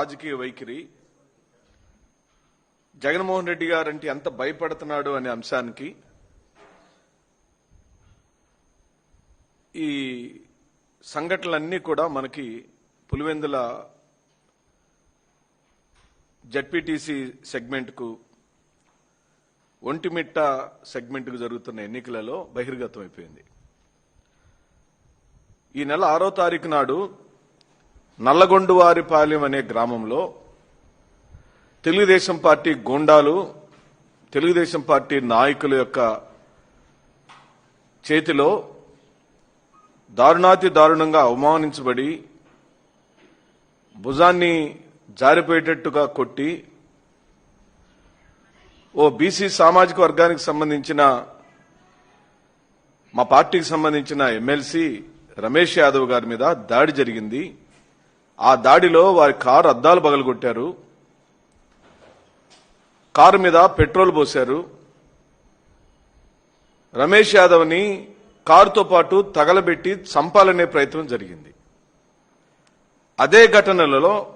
రాజకీయ వైఖరి. జగన్మోహన్ రెడ్డి గారంటే ఎంత భయపడుతున్నాడు అనే అంశానికి ఈ సంఘటనలన్నీ కూడా మనకి పులివెందుల జడ్పీటీసీ సెగ్మెంట్కు ఒంటిమిట్ట సెగ్మెంట్కు జరుగుతున్న ఎన్నికలలో బహిర్గతం అయిపోయింది ఈ నెల ఆరో తారీఖు నాడు నల్లగొండవారిపాలెం అనే గ్రామంలో తెలుగుదేశం పార్టీ గూండాలు తెలుగుదేశం పార్టీ నాయకుల యొక్క చేతిలో దారుణాతి దారుణంగా అవమానించబడి భుజాన్ని జారిపోయేటట్టుగా కొట్టి ఓ బీసీ సామాజిక వర్గానికి సంబంధించిన మా పార్టీకి సంబంధించిన ఎమ్మెల్సీ రమేష్ యాదవ్ గారి మీద దాడి జరిగింది. ఆ దాడిలో వారి కారు అద్దాలు పగలగొట్టారు. కారు మీద పెట్రోల్ పోశారు. రమేష్ యాదవ్ని కారుతో పాటు తగలబెట్టి చంపాలనే ప్రయత్నం జరిగింది. అదే ఘటనలలో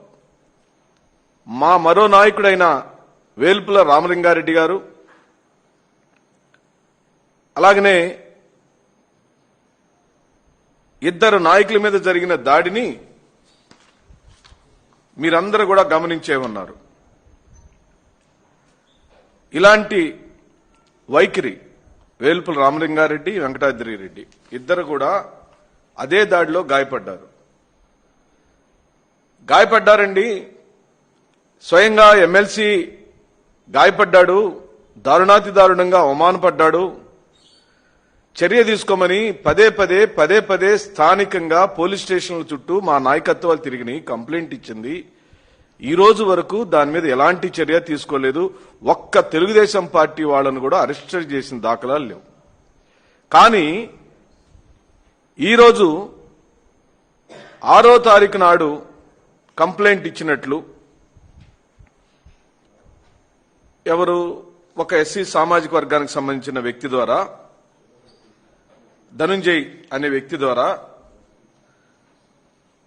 మా మరో నాయకుడైన వేల్పుల రామలింగారెడ్డి గారు అలాగనే ఇద్దరు నాయకుల మీద జరిగిన దాడిని మీరందరూ కూడా గమనించే ఉన్నారు. ఇలాంటి వైఖరి వేల్పుల రామలింగారెడ్డి వెంకటాద్రి రెడ్డి ఇద్దరు కూడా అదే దాడిలో గాయపడ్డారు. గాయపడ్డారండి. స్వయంగా ఎమ్మెల్సీ గాయపడ్డాడు. దారుణాతి దారుణంగా అవమానపడ్డాడు. చర్య తీసుకోమని పదే పదే పదే పదే స్థానికంగా పోలీస్ స్టేషన్ల చుట్టూ మా నాయకత్వాలు తిరిగినాయి కంప్లైంట్ ఇచ్చింది. ఈ రోజు వరకు దాని మీద ఎలాంటి చర్య తీసుకోలేదు. ఒక్క తెలుగుదేశం పార్టీ వాళ్ళను కూడా అరెస్ట్ చేసిన దాఖలాలు లేవు. కానీ ఈరోజు ఆరో తారీఖు నాడు కంప్లైంట్ ఇచ్చినట్లు ఎవరు? ఒక ఎస్సీ సామాజిక వర్గానికి సంబంధించిన వ్యక్తి ద్వారా ధనుంజయ్ అనే వ్యక్తి ద్వారా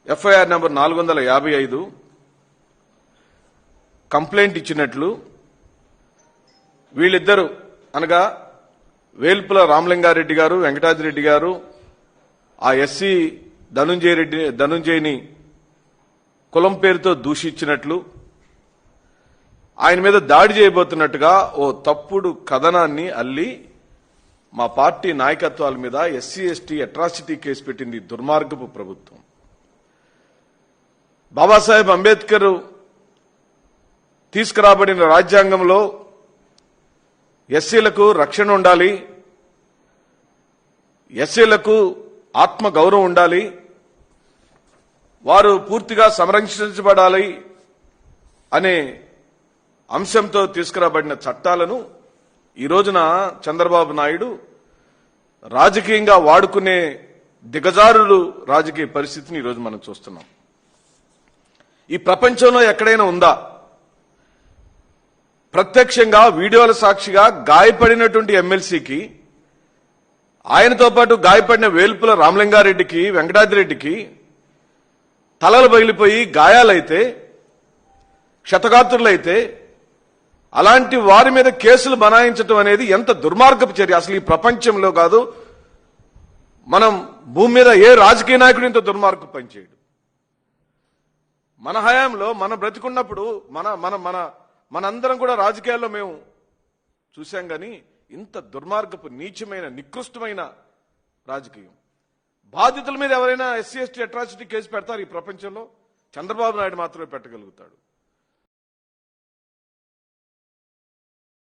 ఎఫ్ఐఆర్ నెంబర్ నాలుగు వందల యాభై ఐదు కంప్లైంట్ ఇచ్చినట్లు వీళ్ళిద్దరు అనగా వేల్పుల రామలింగారెడ్డి గారు వెంకటాద్రిరెడ్డి గారు ఆ ఎస్సీ ధనుంజయ రెడ్డి ధనుంజయని కులం పేరుతో దూషించినట్లు ఆయన మీద దాడి చేయబోతున్నట్టుగా ఓ తప్పుడు కథనాన్ని అల్లి మా పార్టీ నాయకత్వాల మీద ఎస్సీ ఎస్టీ అట్రాసిటీ కేసు పెట్టింది దుర్మార్గపు ప్రభుత్వం. బాబాసాహెబ్ అంబేద్కర్ తీసుకురాబడిన రాజ్యాంగంలో ఎస్సీలకు రక్షణ ఉండాలి ఎస్సీలకు ఆత్మ గౌరవం ఉండాలి వారు పూర్తిగా సంరక్షించబడాలి అనే అంశంతో తీసుకురాబడిన చట్టాలను ఈ రోజున చంద్రబాబు నాయుడు రాజకీయంగా వాడుకునే దిగజారులు రాజకీయ పరిస్థితిని ఈరోజు మనం చూస్తున్నాం. ఈ ప్రపంచంలో ఎక్కడైనా ఉందా? ప్రత్యక్షంగా వీడియోల సాక్షిగా గాయపడినటువంటి ఎమ్మెల్సీకి ఆయనతో పాటు గాయపడిన వేల్పుల రామలింగారెడ్డికి వెంకటాద్రిరెడ్డికి తలలు పగిలిపోయి గాయాలైతే క్షతగాత్రులైతే అలాంటి వారి మీద కేసులు బనాయించడం అనేది ఎంత దుర్మార్గపు చర్య? అసలు ఈ ప్రపంచంలో కాదు. మనం భూమి మీద ఏ రాజకీయ నాయకుడు ఇంత దుర్మార్గపు పనిచేయడు మన హయాంలో మన బ్రతికున్నప్పుడు మన మన మన మనందరం కూడా రాజకీయాల్లో మేము చూశాం కానీ ఇంత దుర్మార్గపు నీచమైన నికృష్టమైన రాజకీయం. బాధితుల మీద ఎవరైనా ఎస్సీ ఎస్టీ అట్రాసిటీ కేసు పెడతారు ఈ ప్రపంచంలో. చంద్రబాబు నాయుడు మాత్రమే పెట్టగలుగుతాడు.